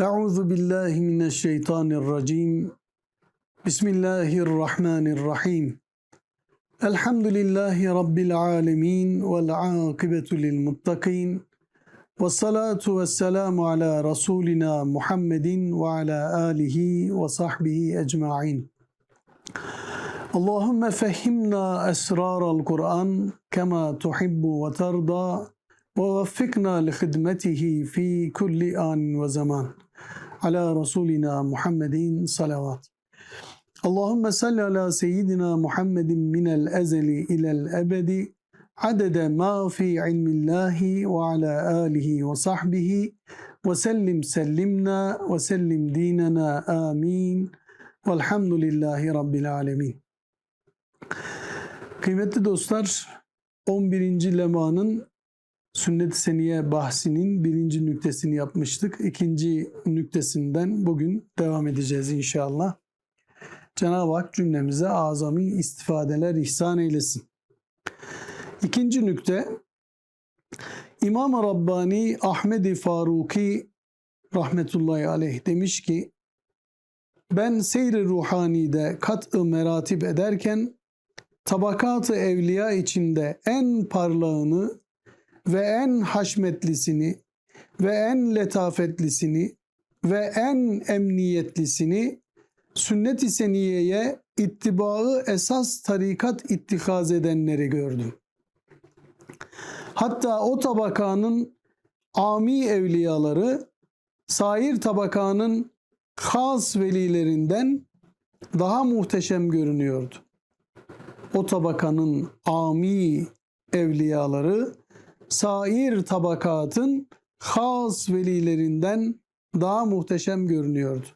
Euzu billahi mineşşeytanirracim. Bismillahirrahmanirrahim. Elhamdülillahi rabbil alamin vel akibetu lil muttakin. Ve salatu ve selamu ala Resulina Muhammedin ve ala alihi ve sahbihi ecma'in. Allahümme fehimna esraral Kur'an kema tuhibbu ve terda ve veffikna li hidmetihi fi kulli an ve zaman. Ala Resulina Muhammedin salavat. Allahümme salli ala seyyidina Muhammedin minel ezeli ilel ebedi adede ma fi ilmillahi ve ala alihi ve sahbihi ve sellim sellimna ve sellim dinena amin velhamdülillahi rabbil alemin. Kıymetli dostlar 11. lemanın sünnet-i seniye bahsinin birinci nüktesini yapmıştık. İkinci nüktesinden bugün devam edeceğiz inşallah. Cenab-ı Hak cümlemize azami istifadeler ihsan eylesin. İkinci nükte İmam Rabbani Ahmedi Faruki rahmetullahi aleyh demiş ki ben seyri ruhanide kat-ı meratip ederken tabakat-ı evliya içinde en parlağını ve en haşmetlisini ve en letafetlisini ve en emniyetlisini sünnet-i seniyeye ittibaı esas tarikat ittikaz edenleri gördüm. Hatta o tabakanın ami evliyaları sair tabakanın has velilerinden daha muhteşem görünüyordu. O tabakanın ami evliyaları sair tabakatın has velilerinden daha muhteşem görünüyordu.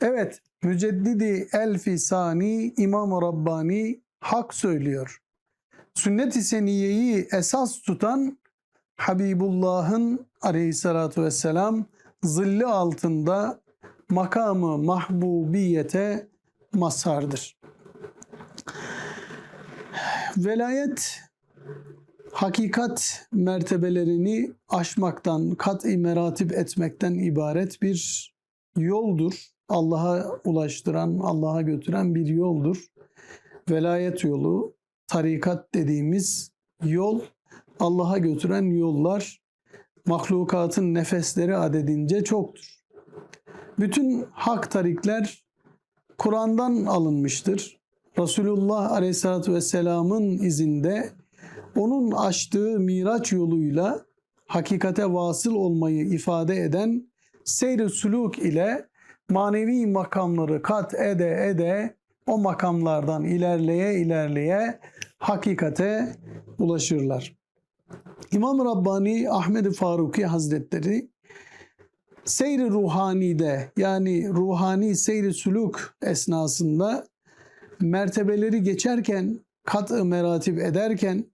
Evet, Müceddidi Elfisani İmam Rabbani hak söylüyor. Sünnet-i Seniye'yi esas tutan Habibullah'ın aleyhissalatu vesselam zilli altında makamı mahbubiyete mazhardır. Velayet hakikat mertebelerini aşmaktan, kat-i meratip etmekten ibaret bir yoldur. Allah'a ulaştıran, Allah'a götüren bir yoldur. Velayet yolu, tarikat dediğimiz yol, Allah'a götüren yollar mahlukatın nefesleri adedince çoktur. Bütün hak tarikler Kur'an'dan alınmıştır. Resulullah Aleyhisselatü Vesselam'ın izinde onun açtığı miraç yoluyla hakikate vasıl olmayı ifade eden seyr-i suluk ile manevi makamları kat ede ede o makamlardan ilerleye ilerleye hakikate ulaşırlar. İmam Rabbani Ahmed Faruki Hazretleri seyri ruhanide yani ruhani seyri suluk esnasında mertebeleri geçerken kat meratip ederken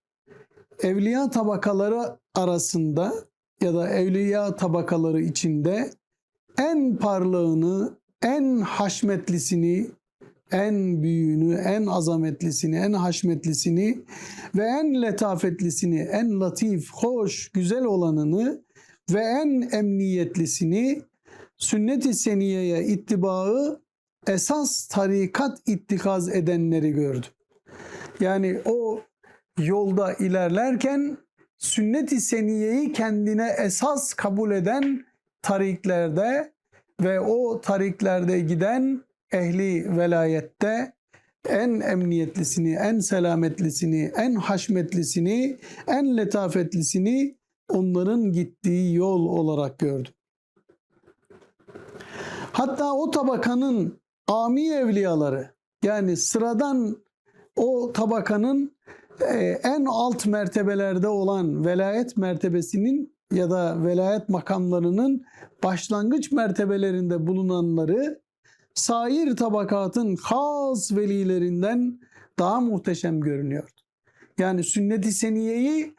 evliya tabakaları arasında ya da evliya tabakaları içinde en parlağını, en haşmetlisini, en büyüğünü, en azametlisini, en haşmetlisini ve en letafetlisini, en latif, hoş, güzel olanını ve en emniyetlisini sünnet-i seniyeye ittibaı esas tarikat ittikaz edenleri gördüm. Yani o yolda ilerlerken sünnet-i seniyeyi kendine esas kabul eden tariklerde ve o tariklerde giden ehli velayette en emniyetlisini, en selametlisini, en haşmetlisini, en letafetlisini onların gittiği yol olarak gördüm. Hatta o tabakanın ami evliyaları yani sıradan o tabakanın en alt mertebelerde olan velayet mertebesinin ya da velayet makamlarının başlangıç mertebelerinde bulunanları sair tabakatın has velilerinden daha muhteşem görünüyordu. Yani sünnet-i seniyeyi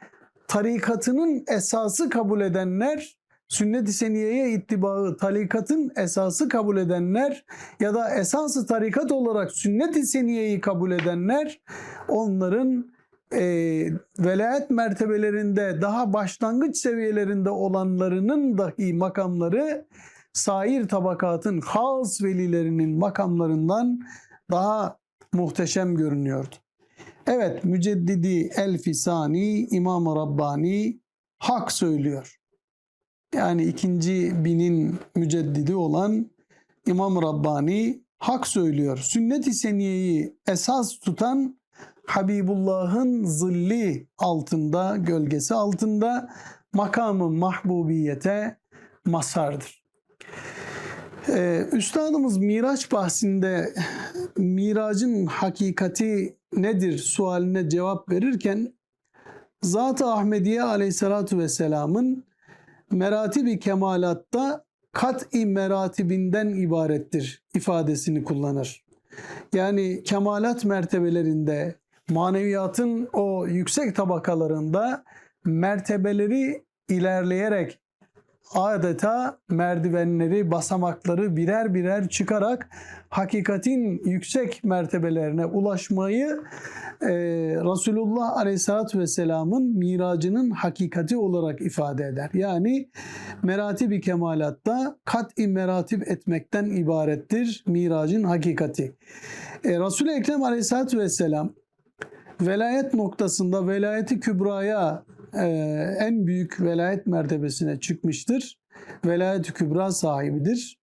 tarikatının esası kabul edenler, sünnet-i seniyeye ittibaı tarikatın esası kabul edenler ya da esası tarikat olarak sünnet-i seniyeyi kabul edenler onların e, velayet mertebelerinde daha başlangıç seviyelerinde olanlarının dahi makamları sair tabakatın has velilerinin makamlarından daha muhteşem görünüyordu. Evet Müceddidi Elfisani İmam-ı Rabbani hak söylüyor. Yani ikinci binin müceddidi olan İmam Rabbani hak söylüyor. Sünnet-i seniyeyi esas tutan Habibullah'ın zilli altında, gölgesi altında makamı mahbubiyete masardır. Ee, Üstadımız Miraç bahsinde miracın hakikati nedir sualine cevap verirken Zat-ı Ahmediye aleyhissalatu vesselamın meratibi kemalatta kat'i meratibinden ibarettir ifadesini kullanır. Yani kemalat mertebelerinde, maneviyatın o yüksek tabakalarında mertebeleri ilerleyerek adeta merdivenleri, basamakları birer birer çıkarak hakikatin yüksek mertebelerine ulaşmayı e, Resulullah Aleyhisselatü Vesselam'ın miracının hakikati olarak ifade eder. Yani meratibi kemalatta kat'i meratip etmekten ibarettir miracın hakikati. E, Resul-i Ekrem Aleyhisselatü Vesselam velayet noktasında velayeti kübraya e, en büyük velayet mertebesine çıkmıştır. Velayet-i kübra sahibidir.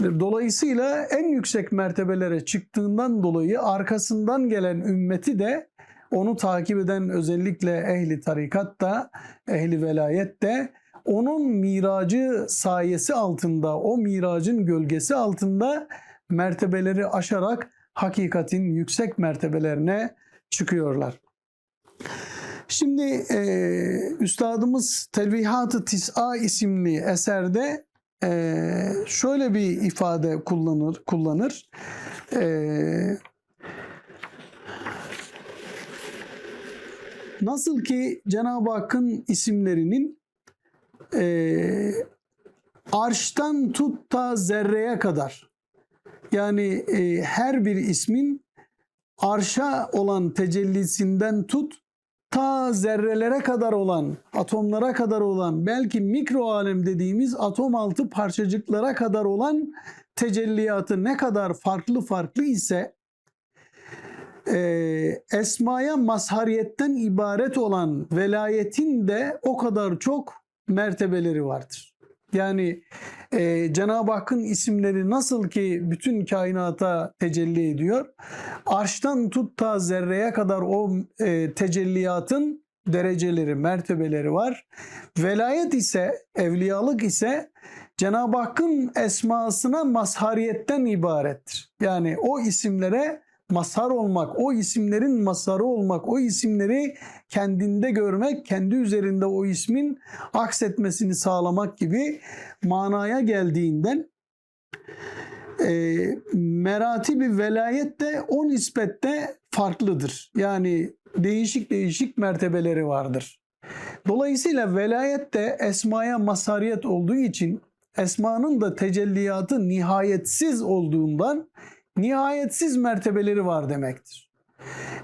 Dolayısıyla en yüksek mertebelere çıktığından dolayı arkasından gelen ümmeti de onu takip eden özellikle ehli tarikat da ehli velayet de onun miracı sayesi altında, o miracın gölgesi altında mertebeleri aşarak hakikatin yüksek mertebelerine çıkıyorlar. Şimdi e, Üstadımız Telvihat-ı Tis'a isimli eserde e, şöyle bir ifade kullanır. kullanır. E, nasıl ki Cenab-ı Hakk'ın isimlerinin e, arştan tut ta zerreye kadar yani e, her bir ismin arşa olan tecellisinden tut ta zerrelere kadar olan, atomlara kadar olan, belki mikro alem dediğimiz atom altı parçacıklara kadar olan tecelliyatı ne kadar farklı farklı ise e, esmaya mazhariyetten ibaret olan velayetin de o kadar çok mertebeleri vardır. Yani e, Cenab-ı Hakk'ın isimleri nasıl ki bütün kainata tecelli ediyor. Arştan tut ta zerreye kadar o e, tecelliyatın dereceleri, mertebeleri var. Velayet ise, evliyalık ise Cenab-ı Hakk'ın esmasına mazhariyetten ibarettir. Yani o isimlere mazhar olmak, o isimlerin mazharı olmak, o isimleri kendinde görmek, kendi üzerinde o ismin aksetmesini sağlamak gibi manaya geldiğinden e, meratibi velayet de o nispette farklıdır. Yani değişik değişik mertebeleri vardır. Dolayısıyla velayet de esmaya masariyet olduğu için esmanın da tecelliyatı nihayetsiz olduğundan nihayetsiz mertebeleri var demektir.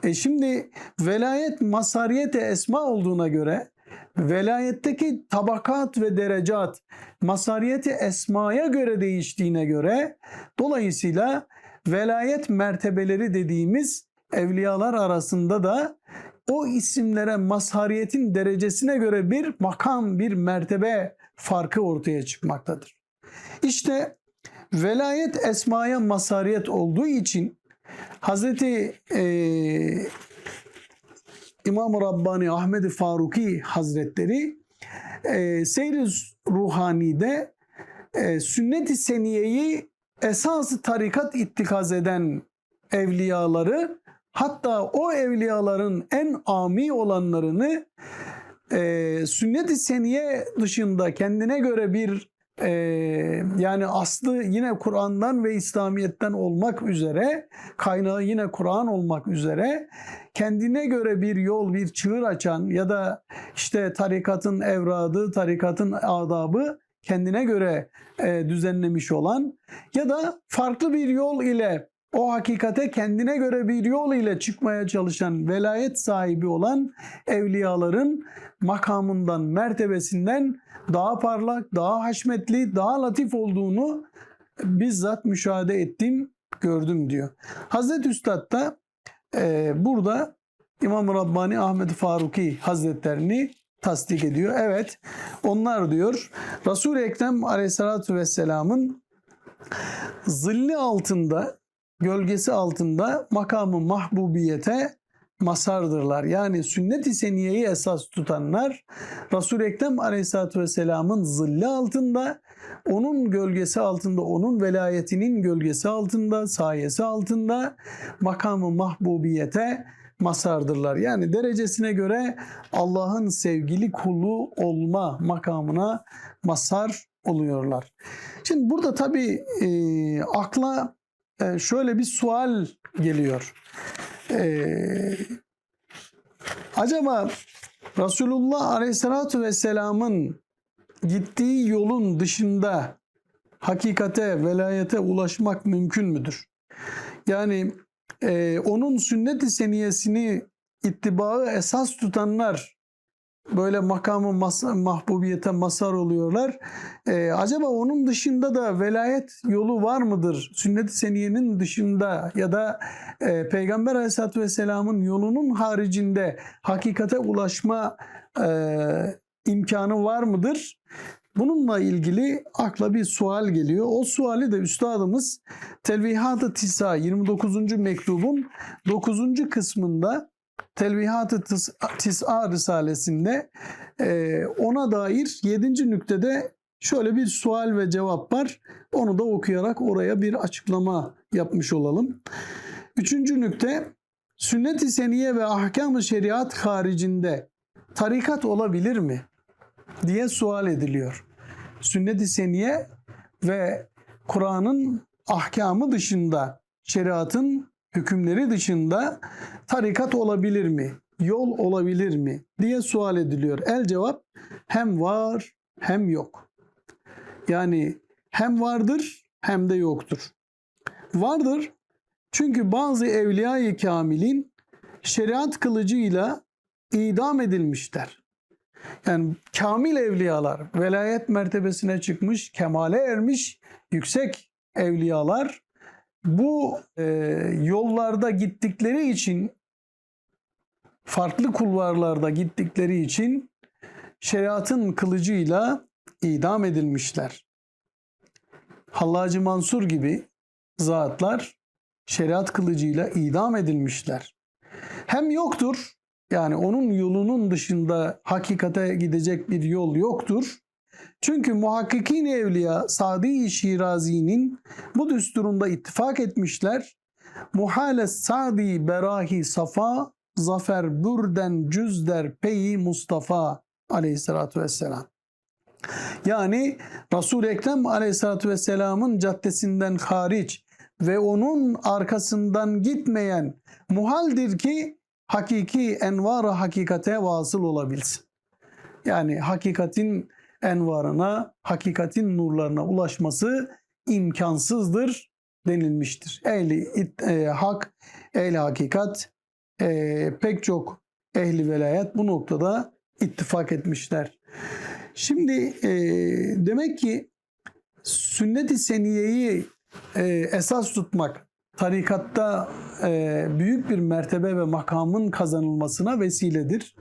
E şimdi velayet masariyete esma olduğuna göre velayetteki tabakat ve derecat masariyeti esmaya göre değiştiğine göre dolayısıyla velayet mertebeleri dediğimiz evliyalar arasında da o isimlere mazhariyetin derecesine göre bir makam, bir mertebe farkı ortaya çıkmaktadır. İşte velayet esmaya mazhariyet olduğu için Hazreti e, İmam-ı Rabbani Ahmed Faruki Hazretleri e, Seyri Ruhani'de e, sünnet-i seniyeyi esası tarikat ittikaz eden evliyaları hatta o evliyaların en ami olanlarını e, sünnet-i seniye dışında kendine göre bir e, yani aslı yine Kur'an'dan ve İslamiyet'ten olmak üzere kaynağı yine Kur'an olmak üzere kendine göre bir yol bir çığır açan ya da işte tarikatın evradı tarikatın adabı kendine göre e, düzenlemiş olan ya da farklı bir yol ile o hakikate kendine göre bir yol ile çıkmaya çalışan velayet sahibi olan evliyaların makamından, mertebesinden daha parlak, daha haşmetli, daha latif olduğunu bizzat müşahede ettim, gördüm diyor. Hazreti Üstad da e, burada İmam Rabbani Ahmet Faruki Hazretlerini tasdik ediyor. Evet onlar diyor Resul-i Ekrem Aleyhisselatü Vesselam'ın zilli altında, gölgesi altında makamı mahbubiyete masardırlar. Yani sünnet-i seniyeyi esas tutanlar Resul-i Ekrem Aleyhisselatü Vesselam'ın zilli altında, onun gölgesi altında, onun velayetinin gölgesi altında, sayesi altında makamı mahbubiyete masardırlar. Yani derecesine göre Allah'ın sevgili kulu olma makamına masar oluyorlar. Şimdi burada tabii e, akla e, şöyle bir sual geliyor. E, acaba Resulullah Aleyhisselatü Vesselam'ın gittiği yolun dışında hakikate, velayete ulaşmak mümkün müdür? Yani e, onun sünnet-i seniyesini ittibaı esas tutanlar böyle makamı mahbubiyete masar oluyorlar. E, acaba onun dışında da velayet yolu var mıdır? Sünnet-i seniyenin dışında ya da e, Peygamber aleyhissalatü vesselamın yolunun haricinde hakikate ulaşma e, imkanı var mıdır? Bununla ilgili akla bir sual geliyor. O suali de üstadımız Telvihat-ı Tisa 29. mektubun 9. kısmında Telvihat-ı Tisa Risalesinde e, ona dair 7. nüktede şöyle bir sual ve cevap var. Onu da okuyarak oraya bir açıklama yapmış olalım. Üçüncü nükte sünnet-i seniye ve ahkam-ı şeriat haricinde tarikat olabilir mi? diye sual ediliyor. Sünnet-i seniye ve Kur'an'ın ahkamı dışında, şeriatın hükümleri dışında tarikat olabilir mi? Yol olabilir mi? diye sual ediliyor. El cevap hem var hem yok. Yani hem vardır hem de yoktur. Vardır çünkü bazı evliya-i kamilin şeriat kılıcıyla idam edilmişler. Yani kamil evliyalar, velayet mertebesine çıkmış, kemale ermiş yüksek evliyalar bu e, yollarda gittikleri için farklı kulvarlarda gittikleri için şeriatın kılıcıyla idam edilmişler. Hallacı Mansur gibi zatlar şeriat kılıcıyla idam edilmişler. Hem yoktur yani onun yolunun dışında hakikate gidecek bir yol yoktur. Çünkü muhakkikin evliya Sadi Şirazi'nin bu düsturunda ittifak etmişler. Muhale Sadi Berahi Safa Zafer Bürden Cüzder Peyi Mustafa aleyhissalatü vesselam. Yani Resul-i Ekrem aleyhissalatü vesselamın caddesinden hariç ve onun arkasından gitmeyen muhaldir ki hakiki envar hakikate vasıl olabilsin. Yani hakikatin envarına, hakikatin nurlarına ulaşması imkansızdır denilmiştir. Ehli e, hak, ehli hakikat, e, pek çok ehli velayet bu noktada ittifak etmişler. Şimdi e, demek ki sünnet-i seniyeyi e, esas tutmak tarikatta e, büyük bir mertebe ve makamın kazanılmasına vesiledir.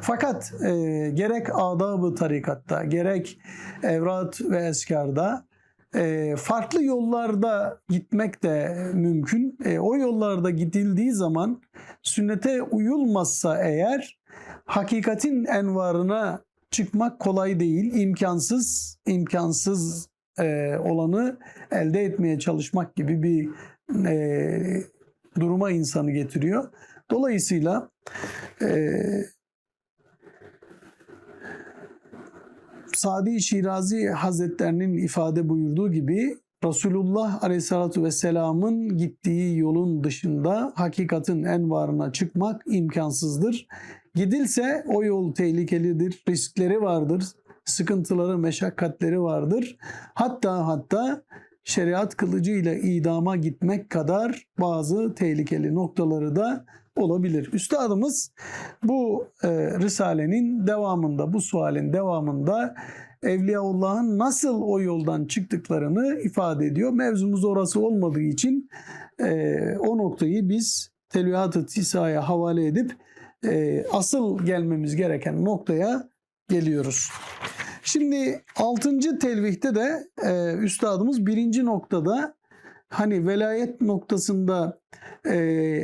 Fakat e, gerek adab-ı tarikatta gerek evrat ve eskarda e, farklı yollarda gitmek de mümkün. E, o yollarda gidildiği zaman sünnete uyulmazsa eğer hakikatin envarına çıkmak kolay değil, imkansız, imkansız e, olanı elde etmeye çalışmak gibi bir e, duruma insanı getiriyor. Dolayısıyla e, Sadi Şirazi Hazretlerinin ifade buyurduğu gibi Resulullah Aleyhisselatü Vesselam'ın gittiği yolun dışında hakikatin envarına çıkmak imkansızdır. Gidilse o yol tehlikelidir, riskleri vardır, sıkıntıları, meşakkatleri vardır. Hatta hatta şeriat kılıcıyla idama gitmek kadar bazı tehlikeli noktaları da olabilir. Üstadımız bu e, Risale'nin devamında, bu sualin devamında Evliyaullah'ın nasıl o yoldan çıktıklarını ifade ediyor. Mevzumuz orası olmadığı için e, o noktayı biz Telvihat-ı Tisa'ya havale edip e, asıl gelmemiz gereken noktaya geliyoruz. Şimdi 6. telvihte de e, üstadımız birinci noktada hani velayet noktasında e,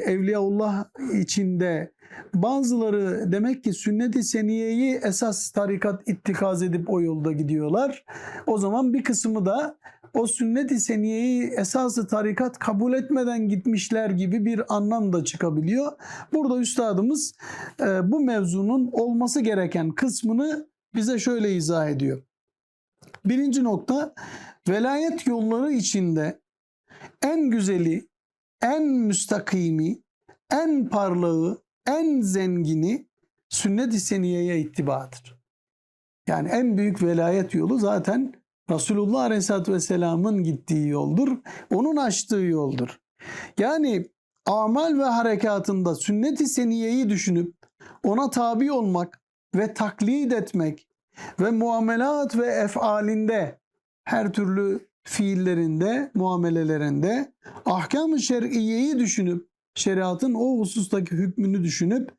Evliyaullah içinde bazıları demek ki sünnet-i seniyeyi esas tarikat ittikaz edip o yolda gidiyorlar. O zaman bir kısmı da o sünnet-i seniyeyi esası tarikat kabul etmeden gitmişler gibi bir anlam da çıkabiliyor. Burada üstadımız e, bu mevzunun olması gereken kısmını bize şöyle izah ediyor. Birinci nokta velayet yolları içinde en güzeli, en müstakimi, en parlağı, en zengini sünnet-i seniyeye ittibadır. Yani en büyük velayet yolu zaten Resulullah Aleyhisselatü Vesselam'ın gittiği yoldur. Onun açtığı yoldur. Yani amal ve harekatında sünnet-i seniyeyi düşünüp ona tabi olmak ve taklit etmek ve muamelat ve efalinde her türlü fiillerinde, muamelelerinde ahkam-ı şer'iyeyi düşünüp şeriatın o husustaki hükmünü düşünüp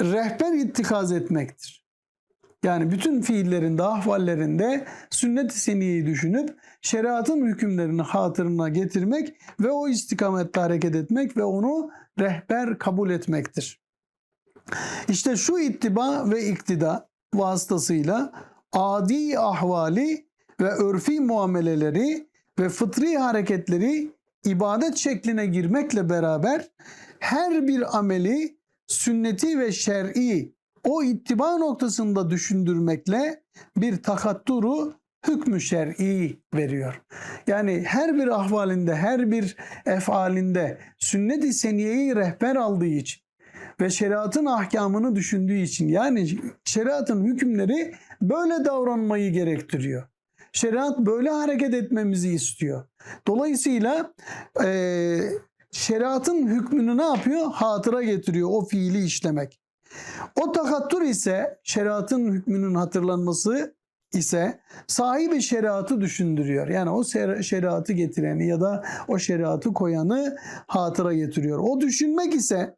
rehber ittikaz etmektir. Yani bütün fiillerinde, ahvallerinde sünnet-i seniyeyi düşünüp şeriatın hükümlerini hatırına getirmek ve o istikamette hareket etmek ve onu rehber kabul etmektir. İşte şu ittiba ve iktida vasıtasıyla adi ahvali ve örfi muameleleri ve fıtri hareketleri ibadet şekline girmekle beraber her bir ameli sünneti ve şer'i o ittiba noktasında düşündürmekle bir takatturu hükmü şer'i veriyor. Yani her bir ahvalinde, her bir efalinde sünnet-i seniyeyi rehber aldığı için ve şeriatın ahkamını düşündüğü için yani şeriatın hükümleri böyle davranmayı gerektiriyor. Şeriat böyle hareket etmemizi istiyor. Dolayısıyla e, şeriatın hükmünü ne yapıyor? Hatıra getiriyor o fiili işlemek. O takattur ise şeriatın hükmünün hatırlanması ise sahibi şeriatı düşündürüyor. Yani o şeriatı getireni ya da o şeriatı koyanı hatıra getiriyor. O düşünmek ise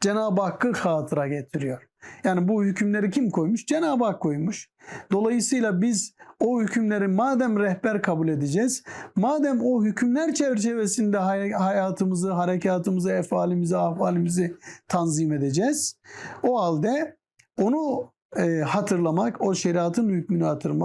Cenab-ı Hakk'ı hatıra getiriyor. Yani bu hükümleri kim koymuş? Cenab-ı Hak koymuş. Dolayısıyla biz o hükümleri madem rehber kabul edeceğiz, madem o hükümler çerçevesinde hayatımızı, harekatımızı, efalimizi, ahvalimizi tanzim edeceğiz. O halde onu e, hatırlamak, o şeriatın hükmünü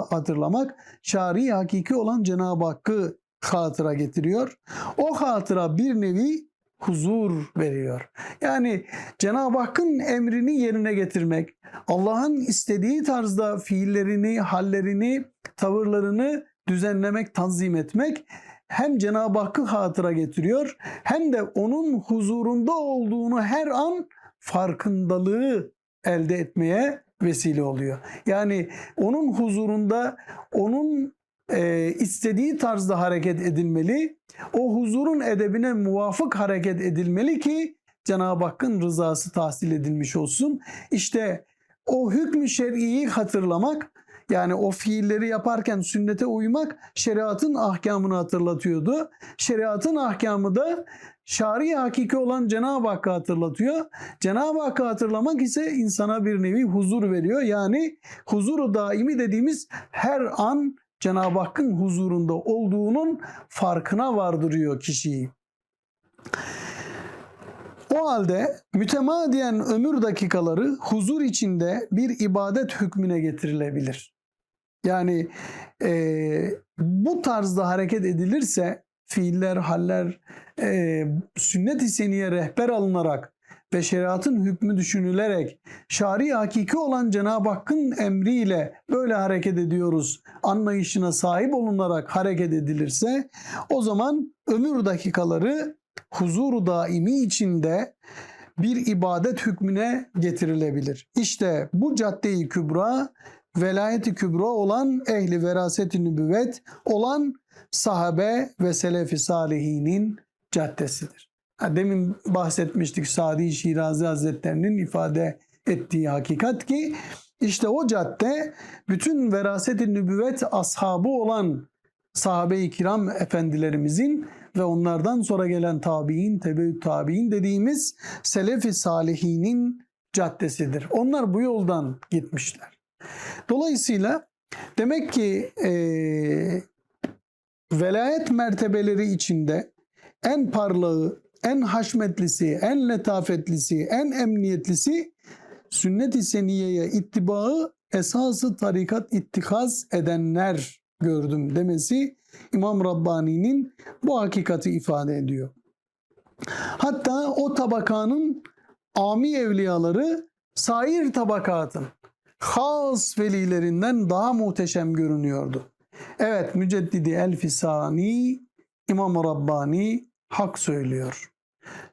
hatırlamak, şari hakiki olan Cenab-ı Hakk'ı hatıra getiriyor. O hatıra bir nevi huzur veriyor. Yani Cenab-ı Hakk'ın emrini yerine getirmek, Allah'ın istediği tarzda fiillerini, hallerini, tavırlarını düzenlemek, tanzim etmek hem Cenab-ı Hakk'ı hatıra getiriyor hem de onun huzurunda olduğunu her an farkındalığı elde etmeye vesile oluyor. Yani onun huzurunda onun e, istediği tarzda hareket edilmeli. O huzurun edebine muvafık hareket edilmeli ki Cenab-ı Hakk'ın rızası tahsil edilmiş olsun. İşte o hükmü şer'iyi hatırlamak yani o fiilleri yaparken sünnete uymak şeriatın ahkamını hatırlatıyordu. Şeriatın ahkamı da şari hakiki olan Cenab-ı Hakk'ı hatırlatıyor. Cenab-ı Hakk'ı hatırlamak ise insana bir nevi huzur veriyor. Yani huzuru daimi dediğimiz her an Cenab-ı Hakk'ın huzurunda olduğunun farkına vardırıyor kişiyi. O halde mütemadiyen ömür dakikaları huzur içinde bir ibadet hükmüne getirilebilir. Yani e, bu tarzda hareket edilirse fiiller, haller e, sünnet-i seniye rehber alınarak ve şeriatın hükmü düşünülerek şari hakiki olan Cenab-ı Hakk'ın emriyle böyle hareket ediyoruz anlayışına sahip olunarak hareket edilirse o zaman ömür dakikaları huzuru daimi içinde bir ibadet hükmüne getirilebilir. İşte bu caddeyi kübra velayeti kübra olan ehli veraset-i nübüvvet olan sahabe ve selefi salihinin caddesidir. Demin bahsetmiştik Sadi Şirazi Hazretlerinin ifade ettiği hakikat ki işte o cadde bütün veraset-i nübüvvet ashabı olan sahabe-i kiram efendilerimizin ve onlardan sonra gelen tabi'in, tebeüt tabi'in dediğimiz selefi salihinin caddesidir. Onlar bu yoldan gitmişler. Dolayısıyla demek ki eee velayet mertebeleri içinde en parlağı, en haşmetlisi, en letafetlisi, en emniyetlisi sünnet-i seniyeye ittibaı esası tarikat ittikaz edenler gördüm demesi İmam Rabbani'nin bu hakikati ifade ediyor. Hatta o tabakanın ami evliyaları sair tabakatın has velilerinden daha muhteşem görünüyordu. Evet Müceddidi Elfisani İmam Rabbani hak söylüyor.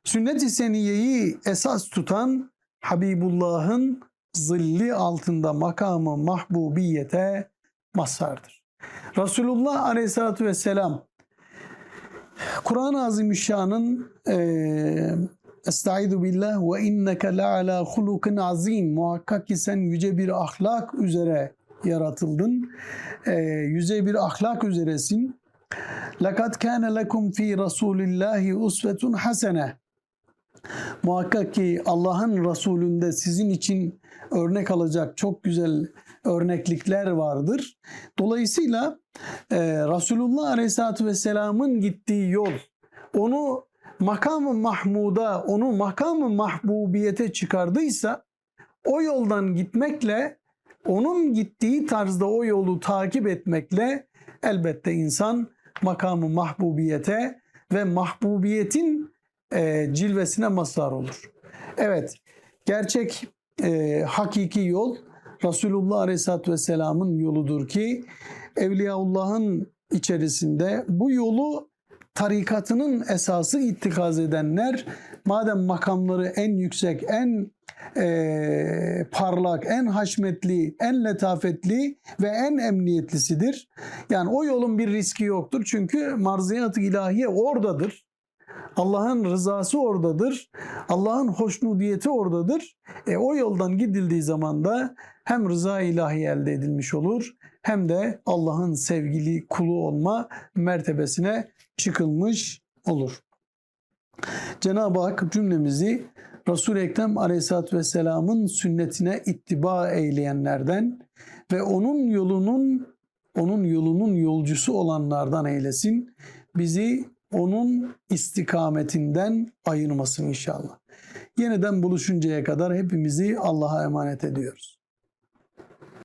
Sünnet-i Seniye'yi esas tutan Habibullah'ın zilli altında makamı mahbubiyete mazhardır. Resulullah Aleyhisselatü Vesselam Kur'an-ı Azimüşşan'ın eee Estaizu billah ve inneke la ala hulukin azim. Muhakkak ki sen yüce bir ahlak üzere yaratıldın. Ee, yüce bir ahlak üzeresin. Lekad kâne lekum fi Rasulillahi usvetun hasene. Muhakkak ki Allah'ın Resulünde sizin için örnek alacak çok güzel örneklikler vardır. Dolayısıyla e, Resulullah Aleyhisselatü Vesselam'ın gittiği yol, onu makamı mahmuda, onu makamı mahbubiyete çıkardıysa o yoldan gitmekle, onun gittiği tarzda o yolu takip etmekle elbette insan makamı mahbubiyete ve mahbubiyetin e, cilvesine mazhar olur. Evet, gerçek e, hakiki yol Resulullah Aleyhisselatü Vesselam'ın yoludur ki Evliyaullah'ın içerisinde bu yolu tarikatının esası ittikaz edenler madem makamları en yüksek, en e, parlak, en haşmetli, en letafetli ve en emniyetlisidir. Yani o yolun bir riski yoktur. Çünkü marziyat-ı ilahiye oradadır. Allah'ın rızası oradadır. Allah'ın hoşnudiyeti oradadır. E, o yoldan gidildiği zaman da hem rıza ilahi elde edilmiş olur hem de Allah'ın sevgili kulu olma mertebesine çıkılmış olur. Cenab-ı Hak cümlemizi Resul-i Ekrem Aleyhisselatü Vesselam'ın sünnetine ittiba eyleyenlerden ve onun yolunun onun yolunun yolcusu olanlardan eylesin. Bizi onun istikametinden ayırmasın inşallah. Yeniden buluşuncaya kadar hepimizi Allah'a emanet ediyoruz.